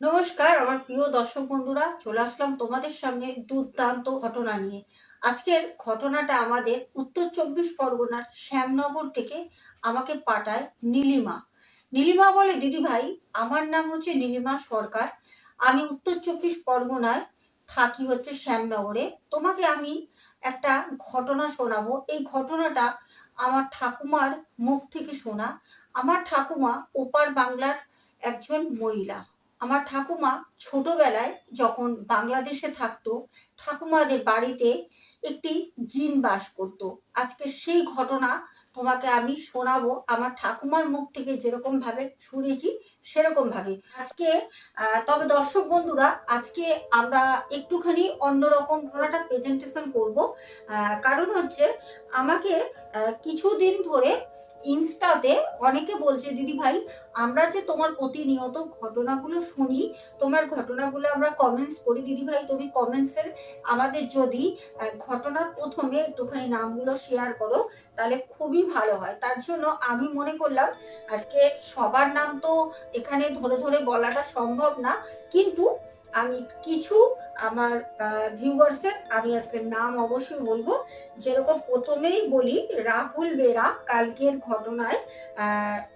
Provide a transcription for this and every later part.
নমস্কার, আমার প্রিয় দর্শক বন্ধুরা, চলে আসলাম তোমাদের সামনে দুর্দান্ত ঘটনা নিয়ে। আজকের ঘটনাটা আমাদের উত্তর চব্বিশ পরগনার শ্যামনগর থেকে আমাকে পাঠায় নীলিমা। নীলিমা বলে, দিদি ভাই, আমার নাম হচ্ছে নীলিমা সরকার। আমি উত্তর চব্বিশ পরগনায় থাকি হচ্ছে শ্যামনগরে। তোমাকে আমি একটা ঘটনা শোনাবো। এই ঘটনাটা আমার ঠাকুমার মুখ থেকে শোনা। আমার ঠাকুমা ওপার বাংলার একজন মহিলা। আমার ঠাকুমা ছোটবেলায় যখন বাংলাদেশে থাকতো, ঠাকুমাদের বাড়িতে একটি জিন বাস করত। আজকে সেই ঘটনা তোমাকে আমি শোনাবো। আমার ঠাকুমার মুখ থেকে যেরকম ভাবে শুনেছি সেরকম ভাবে আজকে তবে দর্শক বন্ধুরা, আজকে আমরা একটুখানি অন্যরকম ঘটনাটা প্রেজেন্টেশন করব। কারণ হচ্ছে আমাকে কিছুদিন ধরে ইনস্টাতে অনেকে বলছে, দিদি ভাই, আমরা যে তোমার প্রতিনিয়ত ঘটনাগুলো শুনি, তোমার ঘটনাগুলো আমরা কমেন্টস করি, দিদি ভাই, তুমি কমেন্টসের আমাদের যদি ঘটনার প্রথমে একটুখানি নামগুলো শেয়ার করো, তাহলে খুবই ভালো হয়। তার জন্য আমি মনে করলাম, আজকে সবার নাম তো এখানে ধরে ধরে বলাটা সম্ভব না, কিন্তু আমি কিছু আমার ভিউয়ার্সের আমি আজকে নাম অবশ্যই বলব। যেরকম প্রথমেই বলি, রাহুল বেরা কালকের ঘটনায়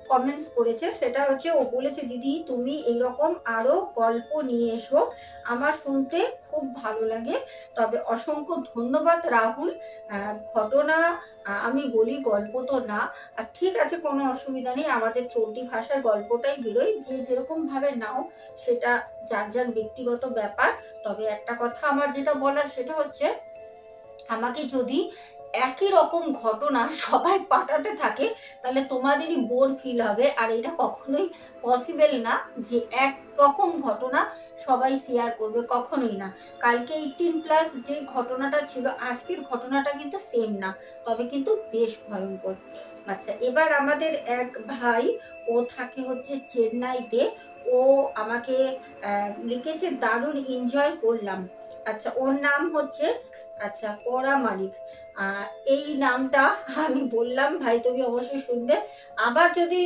কমেন্টস করেছে। সেটা হচ্ছে, ও বলেছে, দিদি, তুমি এইরকম আরও গল্প নিয়ে এসো। আমার শুনতে খুব ভালো লাগে। তবে অসংখ্য ধন্যবাদ, রাহুল। ঘটনা আমি বলি গল্প তো না। আর ঠিক আছে, কোনো অসুবিধা নেই। আমাদের চলতি ভাষায় গল্পটাই বেরোয়। যে যেরকম ভাবে নাও, সেটা যার যার ব্যক্তিগত ব্যাপার। তবে একটা কথা আমার যেটা বলার সেটা হচ্ছে, আমাকে যদি একই রকম ঘটনা সবাই পাঠাতে থাকে, তাহলে তোমাদেরই বোর ফিল হবে। আর এটা কখনোই পসিবল না যে এক রকম ঘটনা সবাই শেয়ার করবে, কখনোই না। কালকে এইটিন প্লাস যে ঘটনাটা ছিল, আজকের ঘটনাটা কিন্তু সেম না, তবে কিন্তু বেশ ভয়ঙ্কর। আচ্ছা এবার আমাদের এক ভাই, ও থাকে হচ্ছে চেন্নাইতে। ও আমাকে লিখেছে, দারুণ এনজয় করলাম। আচ্ছা ওর নাম হচ্ছে আচ্ছা পরা মালিক। এই নামটা আমি বললাম, ভাই, তুমি অবশ্যই শুনবে। আবার যদি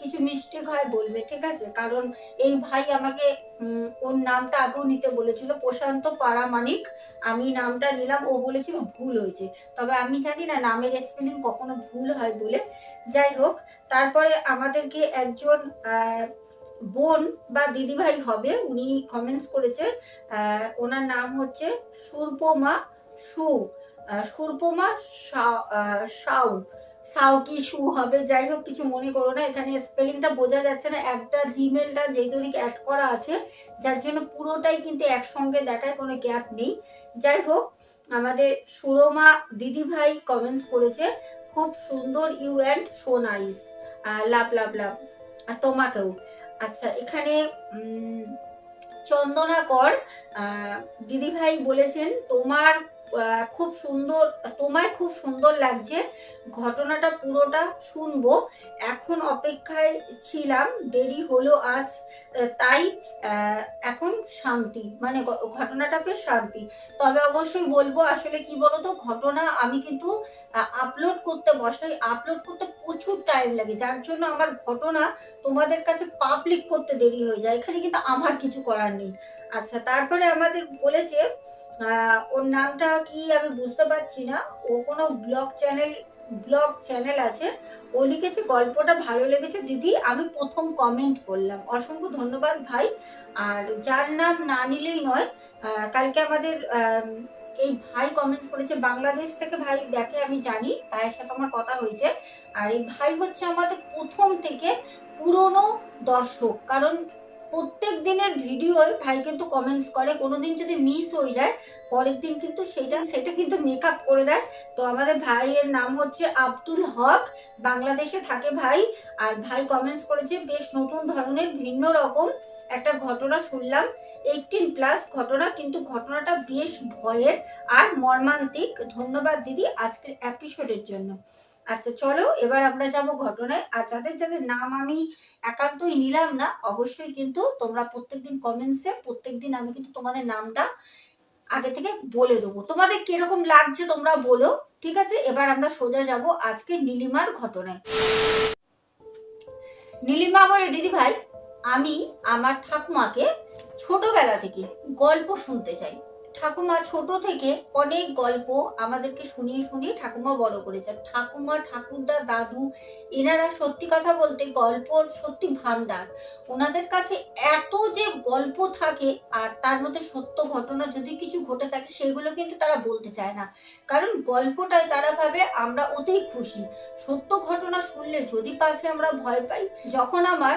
কিছু মিস্টেক হয়, বলবে, ঠিক আছে? কারণ এই ভাই আমাকে ওর নামটা আগেও নিতে বলেছিল, প্রশান্ত পারামানিক আমি নামটা নিলাম, ও বলেছিল, ভুল হয়েছে। তবে আমি জানি না নামের স্পেলিং কখনো ভুল হয় বলে। যাই হোক, তারপরে আমাদেরকে একজন বোন বা দিদিভাই হবে, উনি কমেন্টস করেছে ওনার নাম হচ্ছে সুরপমা সু সুরপমা সাউ সাউ কি সু হবে, যাই হোক কিছু মনে করো না, এখানে স্পেলিংটা বোঝা যাচ্ছে না, একটা জিমেলটা যেই তরিক অ্যাড করা আছে, যার জন্য পুরোটাই কিন্তু একসঙ্গে দেখায় কোনো গ্যাপ নেই। যাই হোক, আমাদের সুরমা দিদিভাই কমেন্টস করেছে, খুব সুন্দর you and so nice love love love আর তোমাকেও। আচ্ছা এখানে উম, চন্দনা কর আহ, দিদিভাই বলেছেন তোমার খুব সুন্দর তোমায় খুব সুন্দর লাগছে। ঘটনাটা পুরোটা শুনব। এখন অপেক্ষায় ছিলাম দেরি হলো আজ তাই এখন শান্তি। মানে ঘটনাটা বেশ শান্তি। তবে অবশ্যই বলব আসলে কি বলতো ঘটনা আমি কিন্তু আপলোড করতে বসাই আপলোড করতে প্রচুর টাইম লাগে। যার জন্য আমার ঘটনা তোমাদের কাছে পাবলিক করতে দেরি হয়ে যায়। এখানে কিন্তু আমার কিছু করার নেই। আচ্ছা তারপরে আমাদের বলেছে ওর নামটা কি আমি বুঝতে পারছি না। ও কোনো ব্লগ চ্যানেল ব্লগ চ্যানেল আছে। ও লিখেছে গল্পটা ভালো লেগেছে দিদি। আমি প্রথম কমেন্ট করলাম। অসংখ্য ধন্যবাদ ভাই। আর যার নাম না নিলেই নয় কালকে আমাদের আম, এই ভাই কমেন্টস করেছে, বাংলাদেশ থেকে ভাই দেখে আমি জানি, ভাইয়ের সাথে আমার কথা হয়েছে। আর এই ভাই হচ্ছে আমাদের প্রথম থেকে পুরনো দর্শক। কারণ প্রত্যেক দিনের ভিডিওয় ভাই কিন্তু কমেন্টস করে। কোনোদিন যদি মিস হয়ে যায়, পরের দিন কিন্তু সেটা সেটা কিন্তু মেকআপ করে দেয়। তো আমাদের ভাইয়ের নাম হচ্ছে আব্দুল হক, বাংলাদেশে থাকে ভাই। আর ভাই কমেন্টস করেছে, বেশ নতুন ধরনের, ভিন্ন রকম একটা ঘটনা শুনলাম। এইটিন প্লাস ঘটনা, কিন্তু ঘটনাটা বেশ ভয়ের আর মর্মান্তিক। ধন্যবাদ দিদি আজকের এপিসোডের জন্য। আচ্ছা চলো এবার আমরা যাব ঘটনায়। আর যাদের যাদের নাম আমি একান্তই নিলাম না, অবশ্যই কিন্তু তোমরা প্রত্যেকদিন কমেন্টসে প্রত্যেকদিন আমি কিন্তু তোমাদের নামটা আগে থেকে বলে দেবো। তোমাদের কীরকম লাগছে তোমরা বলো, ঠিক আছে? এবার আমরা সোজা যাব আজকে নীলিমার ঘটনায়। নীলিমা আমার দিদি ভাই, আমি আমার ঠাকুমাকে ছোটবেলা থেকে গল্প শুনতে চাই। ঠাকুমা ছোট থেকে অনেক গল্প আমাদেরকে শুনিয়ে শুনিয়ে ঠাকুমা বড় করেছে ঠাকুমা, ঠাকুরদা, দাদু, এনারা সত্যি কথা বলতে গল্পর সত্যি ভান্ডার ওনাদের কাছে এত যে গল্প থাকে আর তার মধ্যে সত্য ঘটনা যদি কিছু ঘটে থাকে সেগুলো কিন্তু তারা বলতে চায় না। কারণ গল্পটাই তারা ভাবে আমরা ওতেই খুশি। সত্য ঘটনা শুনলে যদি পাছে আমরা ভয় পাই, যখন আমার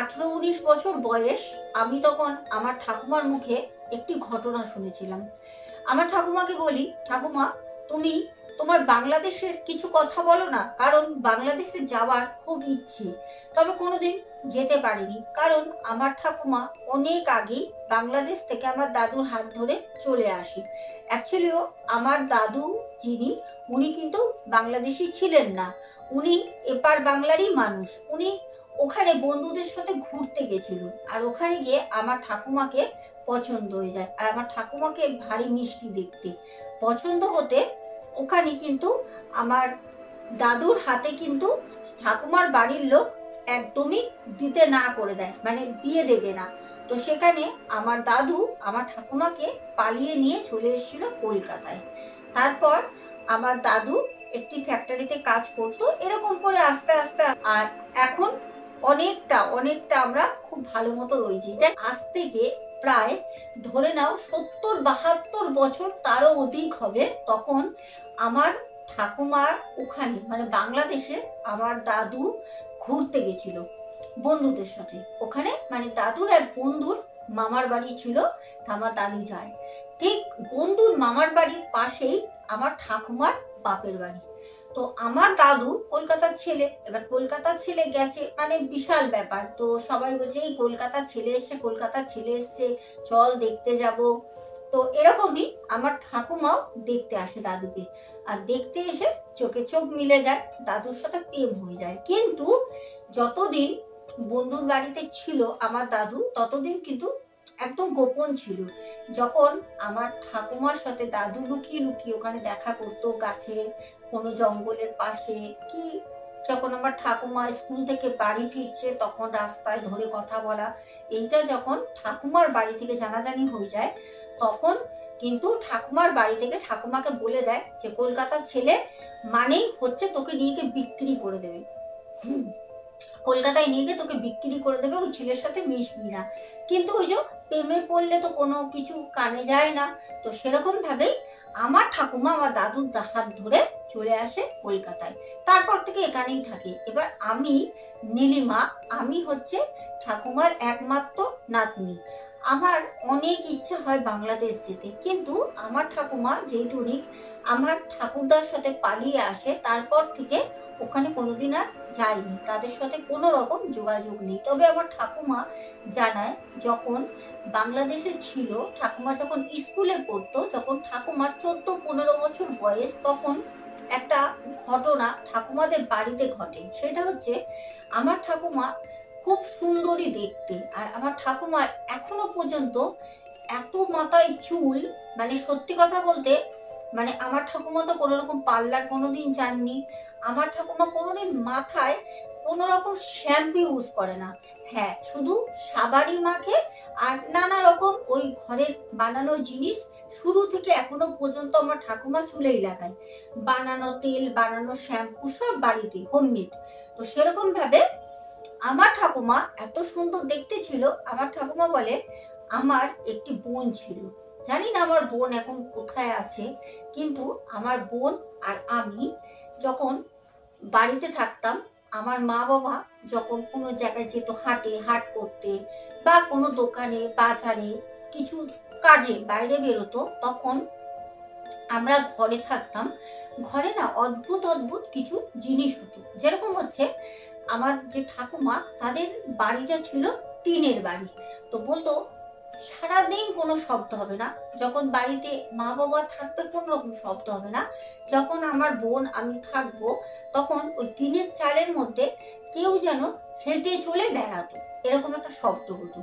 আঠেরো উনিশ বছর বয়স, আমি তখন আমার ঠাকুমার মুখে একটি ঘটনা শুনেছিলাম। আমার ঠাকুমাকে বলি, ঠাকুমা, তুমি তোমার বাংলাদেশের কিছু কথা বলো না, কারণ বাংলাদেশে যাওয়ার খুব ইচ্ছে। তবে কোনোদিন যেতে পারিনি, কারণ আমার ঠাকুমা অনেক আগেই বাংলাদেশ থেকে আমার দাদুর হাত ধরে চলে আসি। অ্যাকচুয়ালিও আমার দাদু যিনি, উনি কিন্তু বাংলাদেশি ছিলেন না। উনি এপার বাংলারই মানুষ। উনি ওখানে বন্ধুদের সাথে ঘুরতে গেছিল। আর ওখানে গিয়ে আমার ঠাকুমাকে পছন্দ হয়ে যায়। আর আমার ঠাকুমাকে ভারী মিষ্টি দেখতে পছন্দ হতে ওখানে কিন্তু আমার দাদুর হাতে কিন্তু ঠাকুমার বাড়ির লোক একদমই দিতে না করে দেয় মানে বিয়ে দেবে না। তো সেখানে আমার দাদু আমার ঠাকুমাকে পালিয়ে নিয়ে চলে এসেছিল কলকাতায়। তারপর আমার দাদু একটি ফ্যাক্টরিতে কাজ করতো, এরকম করে আস্তে আস্তে আর এখন অনেকটা অনেকটা আমরা খুব ভালো মতো রয়েছি। যাই আজ থেকে প্রায় ধরে নাও সত্তর বাহাত্তর বছর তারও অধিক হবে, তখন আমার ঠাকুমার ওখানে মানে বাংলাদেশে আমার দাদু ঘুরতে গেছিল বন্ধুদের সাথে। ওখানে মানে দাদুর এক বন্ধুর মামার বাড়ি ছিল দাদু যায়। ঠিক বন্ধুর মামার বাড়ির পাশেই আমার ঠাকুমার বাপের বাড়ি। তো আমার দাদু কলকাতার ছেলে, এবার কলকাতার ছেলে গেছে মানে বিশাল ব্যাপার। তো সবাই বলছে, এই কলকাতার ছেলে এসছে, কলকাতার ছেলে এসছে, চল দেখতে যাব। তো এরকমই আমার ঠাকুমাও দেখতে আসে দাদুকে। আর দেখতে এসে চোখে চোখ মিলে যায়, দাদুর সাথে প্রেম হয়ে যায়। কিন্তু যতদিন বন্ধুর বাড়িতে ছিল আমার দাদু, ততদিন কিন্তু একদম গোপন ছিল। যখন আমার ঠাকুমার সাথে দাদু লুকিয়ে লুকিয়ে ওখানে দেখা করতো গাছে কোনো জঙ্গলের পাশে কি যখন আমার ঠাকুমা স্কুল থেকে বাড়ি ফিরছে তখন রাস্তায় ধরে কথা বলা, এইটা যখন ঠাকুমার বাড়ি থেকে জানাজানি হয়ে যায়, তখন কিন্তু ঠাকুমার বাড়ি থেকে ঠাকুমাকে বলে দেয় যে, কলকাতার ছেলে মানেই হচ্ছে তোকে নিয়ে গিয়ে বিক্রি করে দেবে। কলকাতায় নিয়ে গিয়ে তোকে বিক্রি করে দেবে, ওই ছেলের সাথে মিশবি না। কিন্তু ওই যে প্রেমে পড়লে তো কোনো কিছু কানে যায় না। তো সেরকম ভাবেই আমার ঠাকুমা আমার দাদুর হাত ধরে চলে আসে কলকাতায়। তারপর থেকে এখানেই থাকে। এবার আমি, নীলিমা, আমি হচ্ছে ঠাকুমার একমাত্র নাতনি। আমার অনেক ইচ্ছা হয় বাংলাদেশ যেতে। কিন্তু আমার ঠাকুমা যেই উনি আমার ঠাকুরদার সাথে পালিয়ে আসে, তারপর থেকে ওখানে কোনোদিন আর যায়নি। তাদের সাথে কোনো রকম যোগাযোগ নেই। তবে আমার ঠাকুমা জানায়, যখন বাংলাদেশে ছিল, ঠাকুমা যখন স্কুলে পড়তো, যখন ঠাকুমার চোদ্দ পনেরো বছর বয়স, তখন একটা ঘটনা ঠাকুমাদের বাড়িতে ঘটে। সেটা হচ্ছে, আমার ঠাকুমা খুব সুন্দরী দেখতে, আর আমার ঠাকুমা এখনও পর্যন্ত এত মাথায় চুল মানে সত্যি কথা বলতে মানে আমার ঠাকুমা তো কোনো রকম পার্লার কোনোদিন যাননি। আমার ঠাকুমা কোনোদিন মাথায় কোনো রকম শ্যাম্পু ইউজ করে না। হ্যাঁ শুধু সাবারি মাখে আর নানা রকম ওই ঘরের বানানো জিনিস শুরু থেকে এখনও পর্যন্ত আমার ঠাকুমা চুলেই লাগায়। বানানো তেল, বানানো শ্যাম্পু সব বাড়িতে হোমমেড তো সেরকম ভাবে আমার ঠাকুমা এত সুন্দর দেখতে ছিল, আমার ঠাকুমা বলে, আমার একটি বোন ছিল। জানি না আমার বোন এখন কোথায় আছে, কিন্তু আমার বোন আর আমি যখন বাড়িতে থাকতাম আমার মা বাবা যখন কোনো জায়গায় যেত হাটে, হাট করতে বা কোনো দোকানে, বাজারে কিছু কাজে বাইরে বেরোতো, তখন আমরা ঘরে থাকতাম। ঘরে না অদ্ভুত অদ্ভুত কিছু জিনিস হতো। যেরকম হচ্ছে আমার যে ঠাকুমা, তাদের বাড়িটা ছিল টিনের বাড়ি। তো বলতো সারাদিন কোনো শব্দ হবে না। যখন বাড়িতে মা বাবা থাকবে কোনো রকম শব্দ হবে না। যখন আমার বোন, আমি থাকব, তখন ওই টিনের চালের মধ্যে কেউ যেন হেঁটে চলে বেড়াতো। এরকম একটা শব্দ হতো।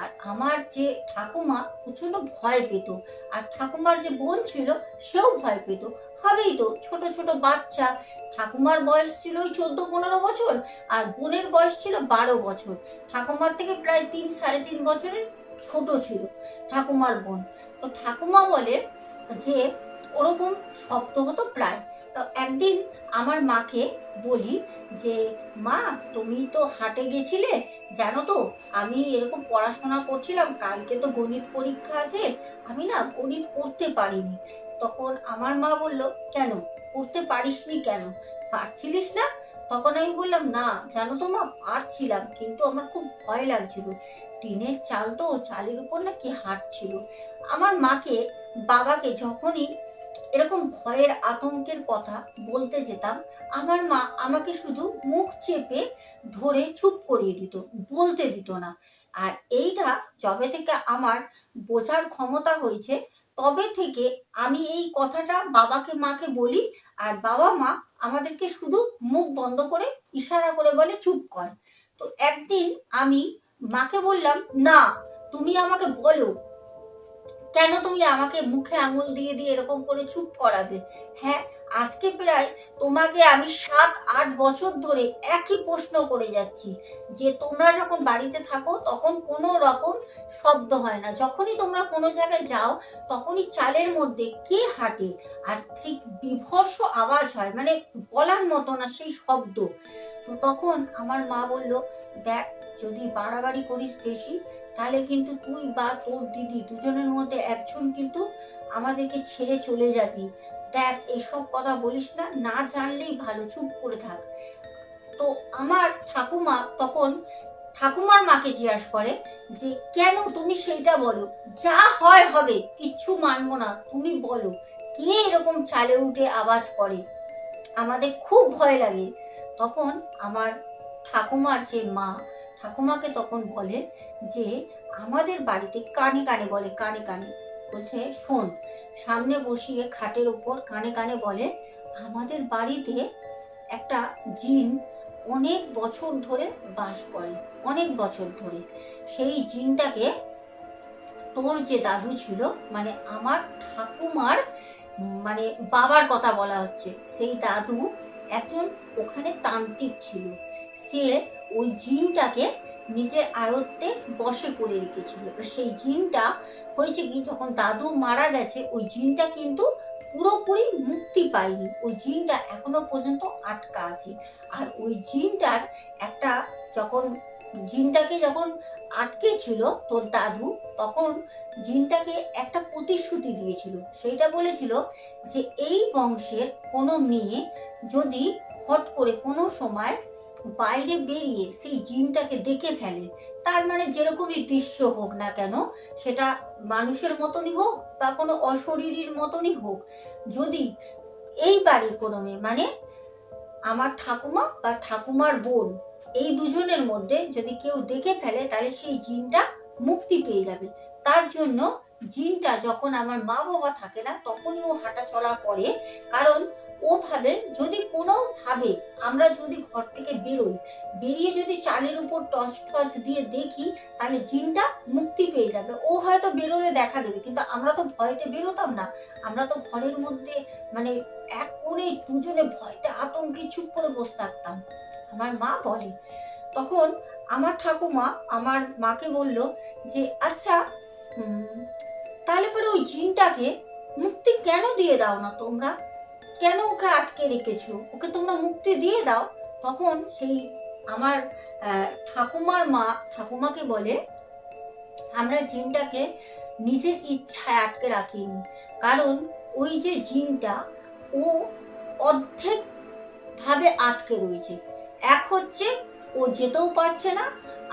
আর আমার যে ঠাকুমা প্রচণ্ড ভয় পেত। আর ঠাকুমার যে বোন ছিল, সেও ভয় পেত। হবেই তো, ছোট ছোট বাচ্চা। ঠাকুমার বয়স ছিল ওই চোদ্দ পনেরো বছর, আর বোনের বয়স ছিল বারো বছর। ঠাকুমার থেকে প্রায় তিন, সাড়ে তিন বছরের ছোট ছিল, ঠাকুমার বোন। তো ঠাকুমা বলে যে, ওরকম শব্দ হতো প্রায়। তো একদিন আমার মাকে বলি যে, মা, তুমি তো হাটে গেছিলে, জানো তো, আমি এরকম পড়াশোনা করছিলাম, কালকে তো গণিত পরীক্ষা আছে, আমি না গণিত করতে পারিনি। তখন আমার মা বলল, কেন? করতে পারিসনি কেন? পারছিলিস না? তখন আমি বললাম, না, জানো তো মা, পারছিলাম, কিন্তু আমার খুব ভয় লাগছিল। টিনের চাল তো চালের উপর না কি হাঁটছিল আমার মাকে, বাবাকে যখনই এরকম ভয়ের আতঙ্কের কথা বলতে যেতাম, আমার মা আমাকে শুধু মুখ চেপে ধরে চুপ করিয়ে দিত, বলতে দিত না। আর এইটা যবে থেকে আমার বোঝার ক্ষমতা হয়েছে, তবে থেকে আমি এই কথাটা বাবাকে, মাকে বলি আর বাবা, মা আমাদেরকে শুধু মুখ বন্ধ করে ইশারা করে বলে, চুপ কর। তো একদিন আমি মাকে বললাম, না, তুমি আমাকে বলো। কেন তুমি আমাকে মুখে আঙুল দিয়ে দিয়ে এরকম করে চুপ করাবে? হ্যাঁ আজকে প্রায় তোমাকে আমি সাত, আট বছর ধরে একই প্রশ্ন করে যাচ্ছি, যে তোমরা যখন বাড়িতে থাকো, তখন কোনো রকম শব্দ হয় না। যখনই তোমরা কোনো জায়গায় যাও, তখনই চালের মধ্যে কে হাঁটে? আর ঠিক বিভর্ষ আওয়াজ হয় মানে বলার মতো না সেই শব্দ। তো তখন আমার মা বলল, দেখ যদি বাড়াবাড়ি করিস বেশি, তাহলে কিন্তু তুই বা তোর দিদি দুজনের মধ্যে একজন কিন্তু আমাদেরকে ছেড়ে চলে যাবি। দেখ এইসব কথা বলিস না না জানলেই ভালো, চুপ করে থাক। তো আমার ঠাকুমা তখন ঠাকুমার মাকে জিজ্ঞাসা করে যে, কেন তুমি সেইটা বলো? যা হয় হবে, কিচ্ছু মানবো না, তুমি বলো, কে এরকম চালে উঠে আওয়াজ করে? আমাদের খুব ভয় লাগে। তখন আমার ঠাকুমার যে মা ঠাকুমাকে তখন বলে যে, আমাদের বাড়িতে কানে কানে বলে, কানে কানে। বলছে, শোন, সামনে বসিয়ে খাটের উপর কানে কানে বলে, আমাদের বাড়িতে একটা জিন অনেক বছর ধরে বাস করে, অনেক বছর ধরে। সেই জিনটাকে তোর যে দাদু ছিল মানে আমার ঠাকুমার মানে বাবার কথা বলা হচ্ছে, সেই দাদু একজন ওখানে তান্ত্রিক ছিল। সে ওই জিনটাকে নিজের আয়ত্তে বশে করে রেখেছিল। এবার সেই জিনটা হয়েছে কি, যখন দাদু মারা গেছে, ওই জিনটা কিন্তু পুরোপুরি মুক্তি পায়নি। ওই জিনটা এখনও পর্যন্ত আটকা আছে। আর ওই জিনটার একটা যখন জিনটাকে যখন আটকে ছিল তোর দাদু, তখন জিনটাকে একটা প্রতিশ্রুতি দিয়েছিল। সেইটা বলেছিল যে, এই বংশের কোনো মেয়ে যদি হট করে কোনো সময় বাইরে বেরিয়ে সেই জিনটাকে দেখে ফেলে। তার মানে যেরকমই দৃশ্য হোক না কেন, সেটা মানুষের মতনই হোক বা কোনো অশরীরীর মতনই হোক, যদি এই বাড়ির কোনো মেয়ে মানে আমার ঠাকুমা বা ঠাকুমার বোন, এই দুজনের মধ্যে যদি কেউ দেখে ফেলে, তাহলে সেই জিনটা মুক্তি পেয়ে যাবে। তার জন্য জিনটা যখন আমার মা বাবা থাকে না, তখনই ও হাঁটা চলা করে। কারণ ও ভাবে যদি কোনোভাবে আমরা যদি ঘর থেকে বেরোই, বেরিয়ে যদি চালের উপর টচ টচ দিয়ে দেখি, তাহলে জিনটা মুক্তি পেয়ে যাবে। ও হয়তো বেরোলে দেখা দেবে, কিন্তু আমরা তো ভয়তে বেরোতাম না। আমরা তো ঘরের মধ্যে মানে এক করে দুজনে ভয়তে আতঙ্কে চুপ করে বসে থাকতাম। আমার মা বলে, তখন আমার ঠাকুমা আমার মাকে বলল যে আচ্ছা তাহলে পরে ওই জিনটাকে মুক্তি কেন দিয়ে দাও না তোমরা? কেন ওকে আটকে রেখেছো? ওকে তোমরা মুক্তি দিয়ে দাও। তখন সেই আমার ঠাকুমার মা, ঠাকুমাকে বলে, আমরা জিনটাকে নিজের ইচ্ছায় আটকে রাখিনি। কারণ ওই যে জিনটা, ও অর্ধেক ভাবে আটকে রয়েছে। এক হচ্ছে ও যেতেও পারছে না,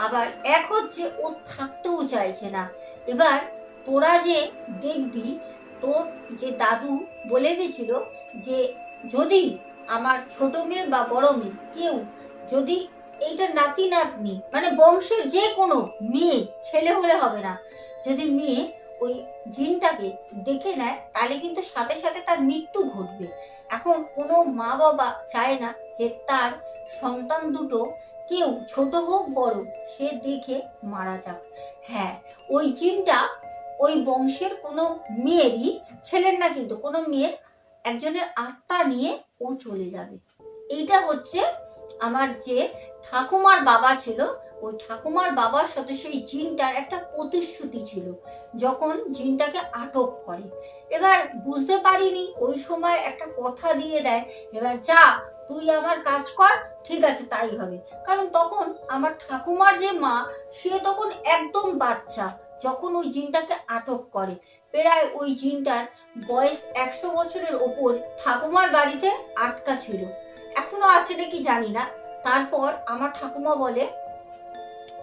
আবার এক হচ্ছে ও থাকতেও চাইছে না। এবার তোরা যে দেখবি, তোর যে দাদু বলে গেছিল যে যদি আমার ছোট মেয়ে বা বড় মেয়ে কেউ যদি এইটা নাতি নাতনি মানে বংশের যে কোনো মেয়ে, ছেলে হলে হবে না। যদি মেয়ে ওই জিনটাকে দেখে নেয়, তাহলে কিন্তু সাথে সাথে তার মৃত্যু ঘটবে। এখন কোনো মা বাবা চায় না যে তার সন্তান দুটো কেউ ছোট হোক, বড় সে দেখে মারা যাক। হ্যাঁ ওই জিনটা ওই বংশের কোনো মেয়েরই, ছেলের না কিন্তু, কোনো মেয়ের একজনের আত্মা নিয়ে ও চলে যাবে। এইটা হচ্ছে আমার যে ঠাকুমার বাবা ছিল, ওই ঠাকুমার বাবার সাথে সেই জিনটার একটা প্রতিশ্রুতি ছিল, যখন জিনটাকে আটক করে। এবার বুঝতে পারিনি, ওই সময় একটা কথা দিয়ে দেয়, এবার যা, তুই আমার কাজ কর, ঠিক আছে, তাই হবে। কারণ তখন আমার ঠাকুমার যে মা, সে তখন একদম বাচ্চা, যখন ওই জিনটাকে আটক করে। প্রায় ওই জিনটার বয়স একশো বছরের ওপর ঠাকুমার বাড়িতে আটকা ছিল। এখনও আছে নাকি জানি না। তারপর আমার ঠাকুমা বলে,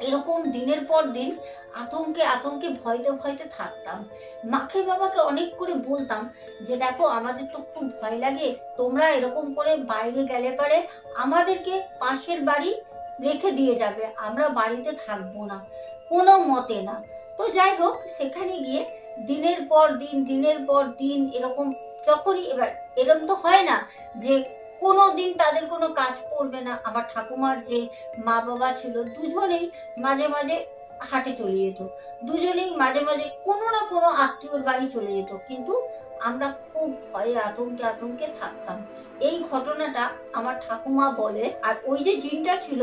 এরকম দিনের পর দিন আতঙ্কে আতঙ্কে ভয়তে ভয়তে থাকতাম। মাকে বাবাকে অনেক করে বলতাম যে, দেখো, আমাদের তো খুব ভয় লাগে। তোমরা এরকম করে বাইরে গেলে পারে আমাদেরকে পাশের বাড়ি রেখে দিয়ে যাবে। আমরা বাড়িতে থাকব না। কোনো মতে না। তো যাই হোক, সেখানে গিয়ে দিনের পর দিন, দিনের পর দিন, এরকম যখনই এবার এরকম তো হয় না যে কোনো দিন তাদের কোনো কাজ পড়বে না। আমার ঠাকুমার যে মা বাবা ছিল দুজনেই মাঝে মাঝে হাটে চলে যেত। দুজনেই মাঝে মাঝে কোনো না কোনো আত্মীয়র বাড়ি চলে যেত। কিন্তু আমরা খুব ভয়ে আতঙ্কে আতঙ্কে থাকতাম। এই ঘটনাটা আমার ঠাকুমা বলে, আর ওই যে জিনটা ছিল,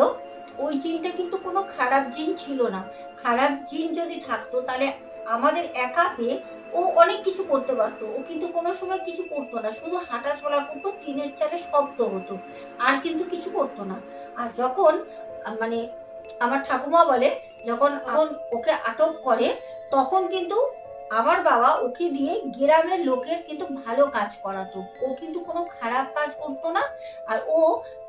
ওই জিনটা কিন্তু কোনো খারাপ জিন ছিল না। খারাপ জিন যদি থাকতো, তাহলে আমাদের একা পেয়ে ও অনেক কিছু করতে পারতো। ও কিন্তু কোনো সময় কিছু করতো না, শুধু হাঁটা চলা করতো, টিনের চালে শব্দ হতো, আর কিন্তু কিছু করতো না। আর যখন মানে আমার ঠাকুমা বলে, যখন ওকে আটক করে, তখন কিন্তু আমার বাবা ওকে দিয়ে গ্রামের লোকের কিন্তু ভালো কাজ করাতো। ও কিন্তু কোনো খারাপ কাজ করতো না আর ও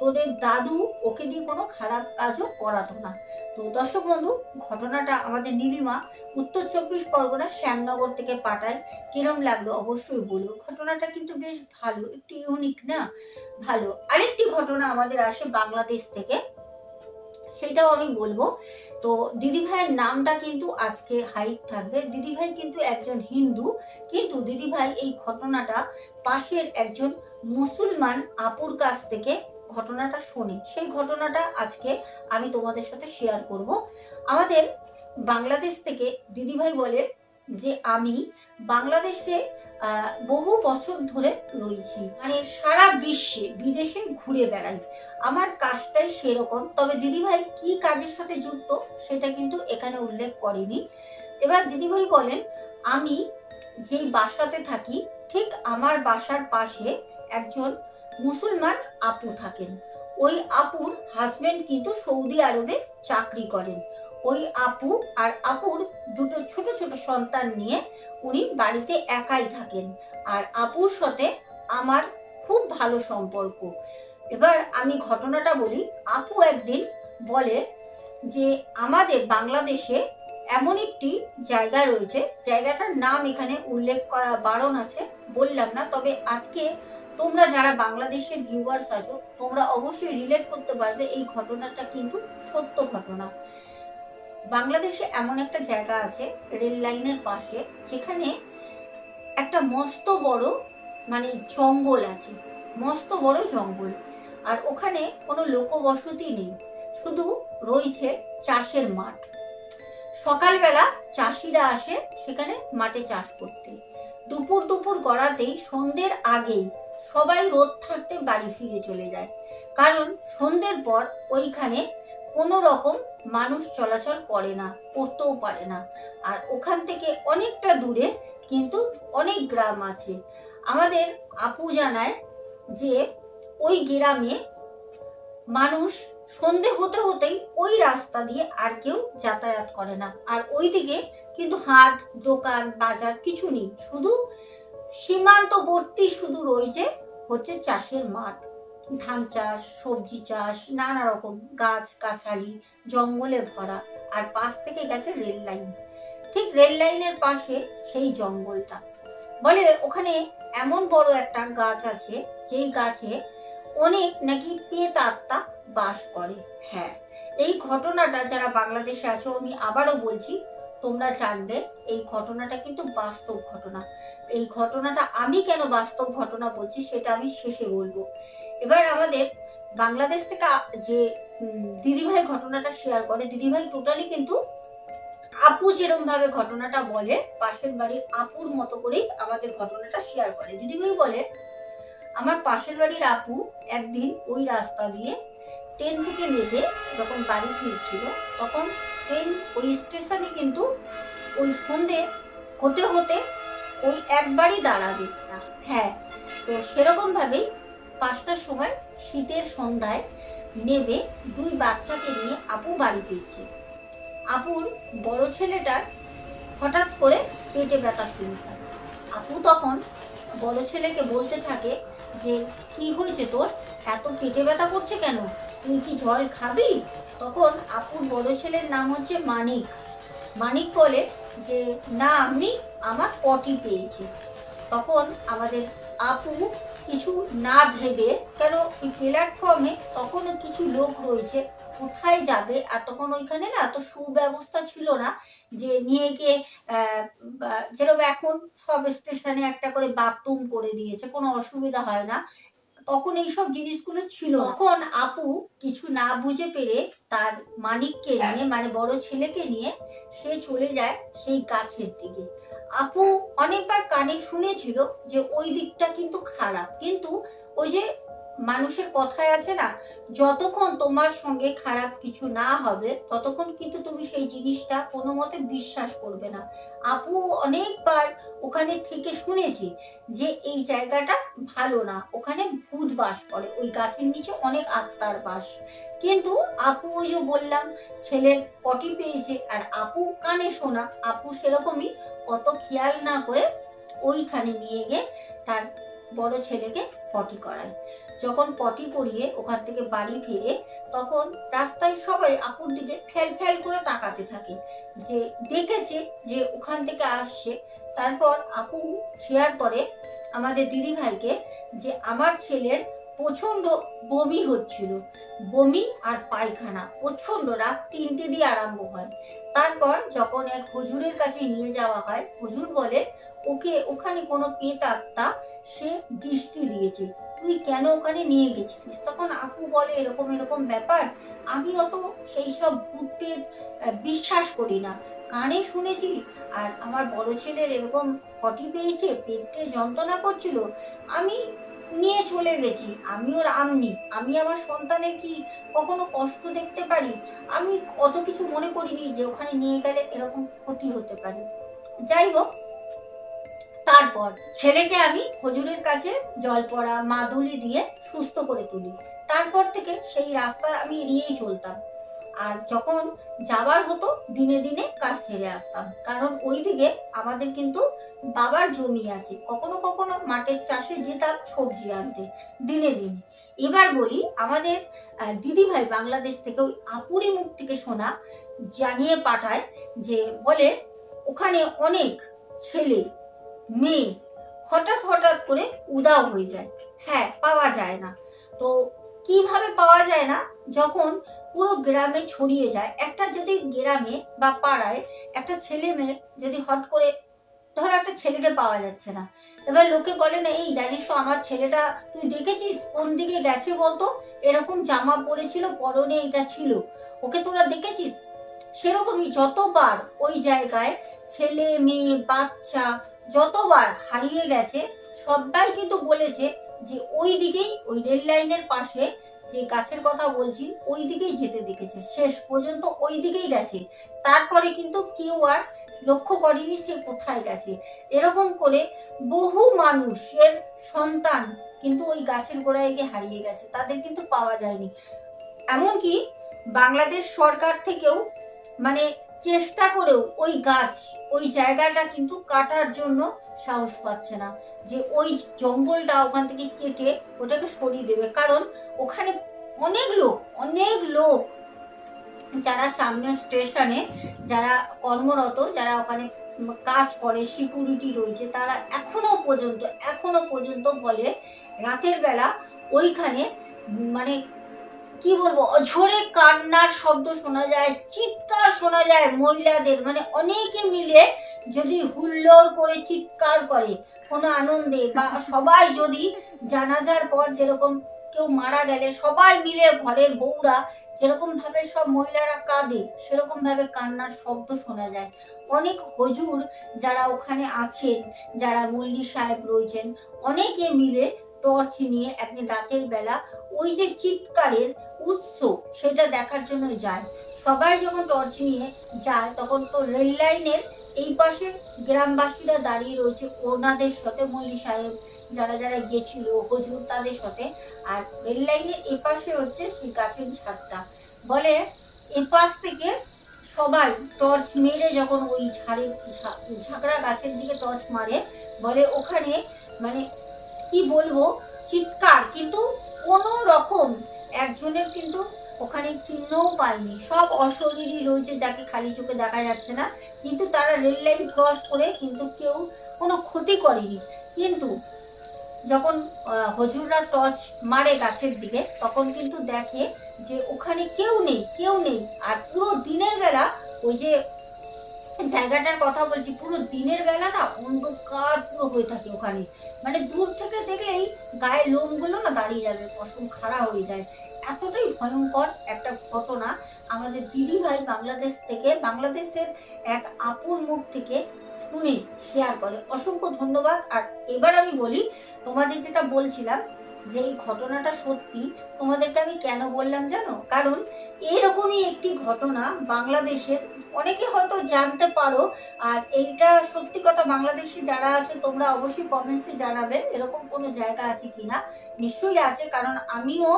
তোদের দাদু ওকে দিয়ে কোনো খারাপ কাজও করাতো না। তো দর্শক বন্ধু, ঘটনাটা আমাদের নীলিমা উত্তর চব্বিশ পরগনা শ্যামনগর থেকে পাঠায়। কিরম লাগল অবশ্যই বলো ঘটনাটা কিন্তু বেশ ভালো, একটু ইউনিক না? ভালো। আরেকটি ঘটনা আমাদের আসে বাংলাদেশ থেকে, সেটাও আমি বলব। তো দিদিভাইয়ের নামটা কিন্তু আজকে হাইট থাকবে। দিদিভাই কিন্তু একজন হিন্দু, কিন্তু দিদিভাই এই ঘটনাটা পাশের একজন মুসলমান আপুর কাছ থেকে ঘটনাটা শোনে। সেই ঘটনাটা আজকে আমি তোমাদের সাথে শেয়ার করব। আমাদের বাংলাদেশ থেকে দিদিভাই বলে যে, আমি বাংলাদেশে বহু বছর ধরে রয়েছি। মানে সারা বিশ্বে, বিদেশে ঘুরে বেড়াই। আমার কাজটাই সেরকম। তবে দিদিভাই কি কাজের সাথে যুক্ত, সেটা কিন্তু এখানে উল্লেখ করেনি। এবার দিদিভাই বলেন, আমি যেই বাসাতে থাকি, ঠিক আমার বাসার পাশে একজন মুসলমান আপু থাকেন। ওই আপুর হাজবেন্ড কিন্তু সৌদি আরবে চাকরি করেন। ওই আপু আর আপুর দুটো ছোট ছোট সন্তান নিয়ে উনি বাড়িতে একাই থাকেন। আর আপুর সাথে আমার খুব ভালো সম্পর্ক। এবার আমি ঘটনাটা বলি। আপু একদিন বলে যে, আমাদের বাংলাদেশে এমন একটি জায়গা রয়েছে। জায়গাটার নাম এখানে উল্লেখ করা বারণ আছে। বললাম না, তবে আজকে তোমরা যারা বাংলাদেশের ভিউয়ার্স আছো, তোমরা অবশ্যই রিলেট করতে পারবে এই ঘটনাটা কিন্তু সত্য ঘটনা। বাংলাদেশে এমন একটা জায়গা আছে রেল লাইনের পাশে, যেখানে একটা মস্ত বড় মানে জঙ্গল আছে, মস্ত বড় জঙ্গল। আর ওখানে কোনো লোকবসতি নেই, শুধু রয়েছে চাষের মাঠ। সকালবেলা চাষিরা আসে সেখানে মাঠে চাষ করতে। দুপুর দুপুর গড়াতেই সন্ধ্যের আগেই সবাই রোদ থাকতে বাড়ি ফিরে চলে যায়। কারণ সন্ধ্যের পর ওইখানে কোনো রকম মানুষ চলাচল করে না, করতেও পারে না। আর ওখান থেকে অনেকটা দূরে কিন্তু অনেক গ্রাম আছে। আমাদের আপু জানায় যে ওই গ্রামে মানুষ সন্ধে হতে হতেই ওই রাস্তা দিয়ে আর কেউ যাতায়াত করে না। আর ওইদিকে কিন্তু হাট, দোকান, বাজার কিছু নেই। শুধু সীমান্তবর্তী শুধু রয়েছে হচ্ছে চাষের মাঠ। ধান চাষ, সবজি চাষ, নানা রকম গাছ, গাছালি জঙ্গলে ভরা আর পাশ থেকে গেছে রেল লাইন। ঠিক রেল লাইনের পাশে সেই জঙ্গলটা। বলে ওখানে এমন বড় একটা গাছ আছে, যেই গাছে অনেক নাকি পেত আত্মা বাস করে। হ্যাঁ এই ঘটনাটা যারা বাংলাদেশে আছো, আমি আবারও বলছি, তোমরা জানবে এই ঘটনাটা কিন্তু বাস্তব ঘটনা। এই ঘটনাটা আমি কেন বাস্তব ঘটনা বলছি, সেটা আমি শেষে বলব। এবার আমাদের বাংলাদেশ থেকে যে দিদিভাই ঘটনাটা শেয়ার করে, দিদিভাই টোটালি কিন্তু আপু যেরম ভাবে ঘটনাটা বলে, পাশের বাড়ির আপুর মতো করেই আমাদের ঘটনাটা শেয়ার করে। দিদিভাই বলে, আমার পাশের বাড়ির আপু একদিন ওই রাস্তা দিয়ে ট্রেন থেকে নেমে যখন বাড়ি ফিরছিল, তখন ট্রেন ওই স্টেশনে কিন্তু ওই সন্ধে হতে হতে ওই একবারই দাঁড়াবে। হ্যাঁ তো সেরকম ভাবেই পাঁচটার সময় শীতের সন্ধ্যায় নেমে দুই বাচ্চাকে নিয়ে আপু বাড়ি ফিরছে। আপুর বড় ছেলেটার হঠাৎ করে পেটে ব্যথা শুরু হয়। আপু তখন বড় ছেলেকে বলতে থাকে যে, কি হয়েছে তোর? এত পেটে ব্যথা করছে কেন? তুই কি জল খাবি? তখন আপুর বড় ছেলের নাম হচ্ছে মানিক। মানিক বলে যে, না আমি আমার পটি পেয়েছি। তখন আমাদের আপু কিছু না ভেবে কেন ওই প্ল্যাটফর্মে তখনও কিছু লোক রয়েছে, কোথায় যাবে? আর তখন ওইখানে না এত সুব্যবস্থা ছিল না যে নিয়ে গিয়ে যেরকম এখন সব স্টেশনে একটা করে বাথরুম করে দিয়েছে, কোনো অসুবিধা হয় না। তখন এইসব জিনিসগুলো ছিল তখন আপু কিছু না বুঝে পেরে তার মানিককে নিয়ে মানে বড় ছেলেকে নিয়ে সে চলে যায় সেই গাছের দিকে। আপু অনেকবার কানে শুনেছিল যে ওই দিকটা কিন্তু খারাপ। কিন্তু ওই যে মানুষের কথায় আছে না, যতক্ষণ তোমার সঙ্গে খারাপ কিছু না হবে, ততক্ষণ কিন্তু তুমি সেই জিনিসটা কোনো মতে বিশ্বাস করবে না। আপু অনেকবার ওখানে থেকে শুনেছি যে এই জায়গাটা ভালো না, ওখানে ভূত বাস করে, ওই গাছের নিচে অনেক আত্মার বাস। কিন্তু আপু ওই যে বললাম, ছেলের পটি পেয়েছে, আর আপু কানে শোনা, আপু সেরকমই অত খেয়াল না করে ওইখানে নিয়ে গিয়ে তার বড় ছেলেকে পটি করায়। যখন পটি করিয়ে ওখান থেকে বাড়ি ফিরে, তখন রাস্তায় সবাই আপুর দিকে ফেল ফেল করে তাকাতে থাকে। যে দেখেছে যে ওখান থেকে আসছে। তারপর আপু শেয়ার করে আমাদের দিদিভাইকে যে আমার ছেলের প্রচণ্ড বমি হচ্ছিল। বমি আর পায়খানা প্রচণ্ড রাত তিনটে দিয়ে আরম্ভ হয়। তারপর যখন এক হজুরের কাছে নিয়ে যাওয়া হয়, হজুর বলে, ওকে, ওখানে কোনো পেত আত্মা সে দৃষ্টি দিয়েছে। তুই কেন ওখানে নিয়ে গেছিলিস? তখন আপু বলে এরকম এরকম ব্যাপার। আমি অত সেই সব ভূত পেত আহ, বিশ্বাস করি না। কানে শুনেছি। আর আমার বড় ছেলের এরকম পটি পেয়েছে পেটে যন্ত্রণা করছিল। আমি নিয়ে চলে গেছি। আমি ওর আমনি আমি আমার সন্তানের কি কখনো কষ্ট দেখতে পারি? আমি অত কিছু মনে করিনি যে ওখানে নিয়ে গেলে এরকম ক্ষতি হতে পারে। যাই হোক তারপর ছেলেকে আমি হজুরের কাছে জল পড়া মাদুলি দিয়ে সুস্থ করে তুলি। তারপর থেকে সেই রাস্তা আমি এড়িয়েই চলতাম। আর যখন যাবার হতো, দিনে দিনে কাজ ছেড়ে আসতাম। কারণ ওইদিকে আমাদের কিন্তু বাবার জমি আছে। কখনো কখনো মাঠের চাষে যেতাম সবজি আনতে, দিনে দিনে। এবার বলি, আমাদের দিদিভাই বাংলাদেশ থেকে ওই আপুরি মুখ থেকে শোনা জানিয়ে পাঠায় যে, বলে, ওখানে অনেক ছেলে মেয়ে। হঠাৎ হঠাৎ করে উদাও হয়ে যায়। হ্যাঁ পাওয়া যায় না। তো কীভাবে পাওয়া যায় না? যখন পুরো গ্রামে ছড়িয়ে যায়, একটা যদি গ্রামে বা পাড়ায় একটা ছেলে মেয়ে যদি হট করে, ধরো একটা ছেলেকে পাওয়া যাচ্ছে না, এবার লোকে বলে, না, এই জানিস তো আমার ছেলেটা, তুই দেখেছিস? কোন দিকে গেছে বলতো? এরকম জামা পরেছিল পরনে এটা ছিল। ওকে তোরা দেখেছিস? সেরকমই যতবার ওই জায়গায় ছেলে, মেয়ে, বাচ্চা যতবার হারিয়ে গেছে, সবাই কিন্তু বলেছে যে ওই দিকেই, ওই রেল লাইনের পাশে যে গাছের কথা বলছি, ওই দিকেই যেতে দেখেছে। শেষ পর্যন্ত ওই দিকেই গেছে। তারপরে কিন্তু কেউ আর লক্ষ্য করেনি সে কোথায় গেছে। এরকম করে বহু মানুষের সন্তান কিন্তু ওই গাছের গোড়ায় গিয়ে হারিয়ে গেছে। তাদের কিন্তু পাওয়া যায়নি। এমনকি বাংলাদেশ সরকার থেকেও মানে চেষ্টা করেও ওই গাছ, ওই জায়গাটা কিন্তু কাটার জন্য সাহস পাচ্ছে না। যে ওই জঙ্গলটা ওখান থেকে কেটে ওটাকে সরিয়ে দেবে। কারণ ওখানে অনেক লোক অনেক লোক যারা সামনে স্টেশনে যারা কর্মরত, যারা ওখানে কাজ করে, সিকিউরিটি রয়েছে, তারা এখনও পর্যন্ত এখনও পর্যন্ত বলে রাতের বেলা ওইখানে মানে কি বলব, অঝরে কান্নার শব্দ শোনা যায়, চিৎকার শোনা যায় মহিলাদের মানে অনেকে মিলে যদি হুল্লোড় করে, চিৎকার করে, কোনো আনন্দে বা সবাই যদি জানাজার পর যেরকম কেউ মারা গেলে, সবাই মিলে ঘরের বউরা যেরকম ভাবে সব মহিলারা কাঁদে, সেরকম ভাবে কান্নার শব্দ শোনা যায়। অনেক হজুর যারা ওখানে আছেন, যারা মল্লি সাহেব রয়েছেন, অনেকে মিলে টর্চ নিয়ে একদিন রাতের বেলা ওই যে চিৎকারের উৎস সেটা দেখার জন্য যায়। সবাই যখন টর্চ নিয়ে যায়, তখন তো রেল লাইনের এই পাশে গ্রামবাসীরা দাঁড়িয়ে রয়েছে, ওনাদের সাথে মল্লি সাহেব, যারা যারা গেছিল, হজুর তাদের সাথে। আর রেল লাইনের এপাশে হচ্ছে সেই গাছের ঝাড়টা বলে এপাশ থেকে সবাই টর্চ মেরে যখন ওই ঝাড়ের ঝাঁকড়া গাছের দিকে টর্চ মারে, বলে ওখানে মানে কি বলব, চিৎকার। কিন্তু কোনো রকম একজনের কিন্তু ওখানে চিহ্নও পায়নি। সব অশরীরই রয়েছে যাকে খালি চোখে দেখা যাচ্ছে না। কিন্তু তারা রেল লাইন ক্রস করে কিন্তু কেউ কোনো ক্ষতি করেনি। কিন্তু যখন হজুররা টর্চ মারে গাছের দিকে, তখন কিন্তু দেখে যে ওখানে কেউ নেই কেউ নেই। আর পুরো দিনের বেলা ওই যে জায়গাটার কথা বলছি, পুরো দিনের বেলা না অন্ধকার পুরো হয়ে থাকে ওখানে। মানে দূর থেকে দেখলেই গায়ের লোমগুলো না দাঁড়িয়ে যাবে, পশম খাড়া হয়ে যায়। এতটাই ভয়ঙ্কর একটা ঘটনা আমাদের দিদি ভাই বাংলাদেশ থেকে, বাংলাদেশের এক আপুর মুখ থেকে শুনে শেয়ার করে। অসংখ্য ধন্যবাদ। আর এবার আমি বলি, তোমাদের যেটা বলছিলাম যে এই ঘটনাটা সত্যি, তোমাদেরকে আমি কেন বললাম জানো? কারণ এরকমই একটি ঘটনা বাংলাদেশের। অনেকে হয়তো জানতে পারো, আর এইটা সত্যি কথা বাংলাদেশে যারা আছে, তোমরা অবশ্যই কমেন্টসে জানাবে এরকম কোনো জায়গা আছে কিনা। নিশ্চয়ই আছে, কারণ আমিও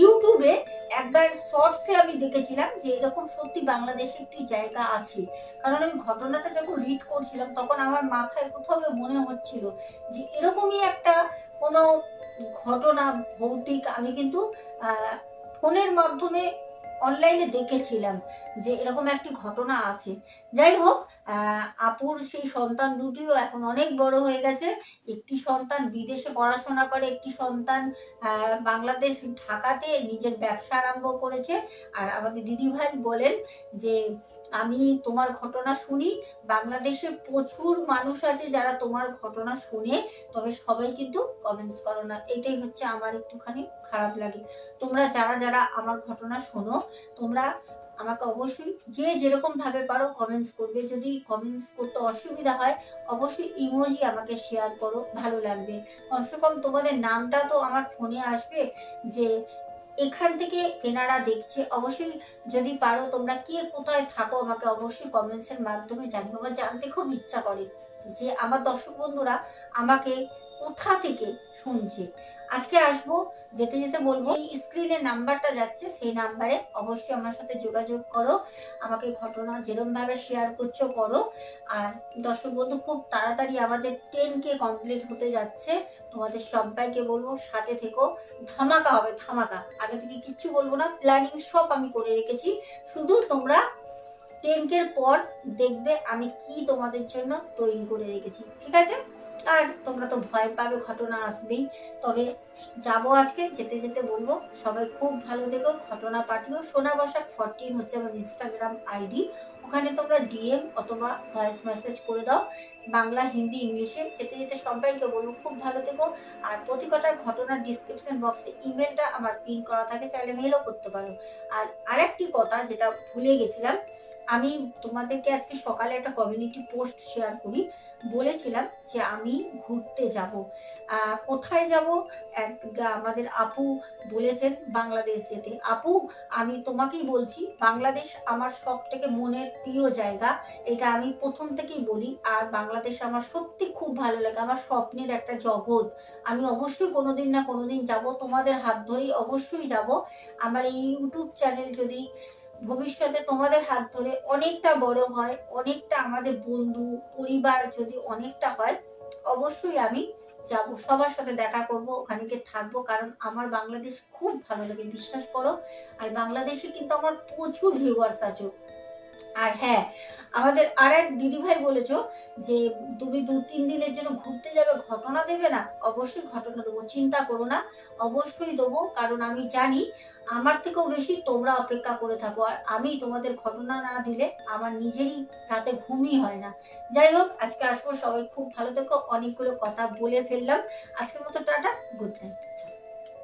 ইউটিউবে একবার শর্টসে আমি দেখেছিলাম যে এরকম সত্যি বাংলাদেশে একটি জায়গা আছে। কারণ আমি ঘটনাটা যখন রিড করছিলাম, তখন আমার মাথায় কোথাও মনে হচ্ছিল যে এরকমই একটা কোনো ঘটনা, ভৌতিক, আমি কিন্তু ফোনের মাধ্যমে অনলাইনে দেখেছিলাম যে এরকম একটি ঘটনা আছে। যাই হোক আপুর সেই সন্তান দুটিও এখন অনেক বড় হয়ে গেছে। একটি সন্তান বিদেশে পড়াশোনা করে, একটি সন্তান বাংলাদেশ ঢাকাতে নিজের ব্যবসা আরম্ভ করেছে। আর আমাদের দিদিভাই বলেন যে, আমি তোমার ঘটনা শুনি। বাংলাদেশে প্রচুর মানুষ আছে যারা তোমার ঘটনা শুনে, তবে সবাই কিন্তু কমেন্টস করো না। এটাই হচ্ছে আমার একটুখানি খারাপ লাগে। তোমরা যারা যারা আমার ঘটনা শোনো, তোমরা আমাকে অবশ্যই যে যেরকম ভাবে পারো কমেন্টস করবে। যদি কমেন্টস করতে অসুবিধা হয়, অবশ্যই ইমোজি আমাকে শেয়ার করো, ভালো লাগবে। কমসে কম তোমাদের নামটা তো আমার ফোনে আসবে যে এখান থেকে এনারা দেখছে। অবশ্যই যদি পারো তোমরা কে কোথায় থাকো, আমাকে অবশ্যই কমেন্টসের মাধ্যমে জানিও আমার জানতে খুব ইচ্ছা করে যে আমার দর্শক বন্ধুরা আমাকে কোথা থেকে শুনছে। আজকে আসব, যেতে যেতে বলব। স্ক্রিনে নাম্বারটা যাচ্ছে, সেই নাম্বারে অবশ্যই আমার সাথে যোগাযোগ করো, আমাকে ঘটনা যেরকম ভাবে শেয়ার করছ করো। আর দর্শক বন্ধু, খুব তাড়াতাড়ি আমাদের টেন কে কমপ্লিট হতে যাচ্ছে। তোমাদের সবাইকে বলব, সাথে থেকো। ধামাকা হবে, ধামাকা। আগে থেকে কিচ্ছু বলব না প্ল্যানিং সব আমি করে রেখেছি। শুধু তোমরা টেনকের পর দেখবে আমি কি তোমাদের জন্য তৈরি করে রেখেছি, ঠিক আছে? আর তোমরা তো ভয় পাবে, ঘটনা আসবেই। তবে যাব আজকে, যেতে যেতে বলব। সবাই খুব ভালো দেখো ঘটনা পাঠিও। সোনা বসাক, ফর্টিন হচ্ছে আমার ইনস্টাগ্রাম আইডি ওখানে তোমরা ডিএম অথবা ভয়েস মেসেজ করে দাও। বাংলা, হিন্দি, ইংলিশে যেতে যেতে সবাইকে বলব, খুব ভালো থেকো। আর প্রতি কটার ঘটনার ডিসক্রিপশন বক্সে ইমেলটা আমার পিন করা থাকে, চাইলে মেলও করতে পারো। আর আরেকটি কথা যেটা ভুলে গেছিলাম, আমি তোমাদেরকে আজকে সকালে একটা কমিউনিটি পোস্ট শেয়ার করি। বলেছিলাম যে আমি ঘুরতে যাব। কোথায় যাব? এক আমাদের আপু বলেছেন বাংলাদেশ যেতে। আপু, আমি তোমাকেই বলছি, বাংলাদেশ আমার সব থেকে মনের প্রিয় জায়গা। এটা আমি প্রথম থেকেই বলি। আর বাংলাদেশ আমার সত্যি খুব ভালো লাগে। আমার স্বপ্নের একটা জগৎ। আমি অবশ্যই কোনোদিন না কোনোদিন যাব। তোমাদের হাত ধরেই অবশ্যই যাব। আমার এই ইউটিউব চ্যানেল যদি ভবিষ্যতে তোমাদের হাত ধরে অনেকটা বড় হয়, অনেকটা আমাদের বন্ধু, পরিবার যদি অনেকটা হয়, অবশ্যই আমি যাব। সবার সাথে দেখা করব, ওখানে গিয়ে থাকব। কারণ আমার বাংলাদেশ খুব ভালো লাগে, বিশ্বাস করো। আর বাংলাদেশে কিন্তু আমার প্রচুর ভিউয়ার্স আছে। আর হ্যাঁ আমাদের আর এক দিদিভাই বলেছ যে তুমি দু, তিন দিনের জন্য ঘুরতে যাবে, ঘটনা দেবে না? অবশ্যই ঘটনা দেবো, চিন্তা করো না, অবশ্যই দেবো, কারণ আমি জানি আমার থেকেও বেশি তোমরা অপেক্ষা করে থাকো, আর আমি তোমাদের ঘটনা না দিলে আমার নিজেরই রাতে ঘুমই হয় না। যাই হোক, আজকে আসব সবাই, খুব ভালো থেকো, অনেকগুলো কথা বলে ফেললাম। আজকের মতো টাটা গুড নাইট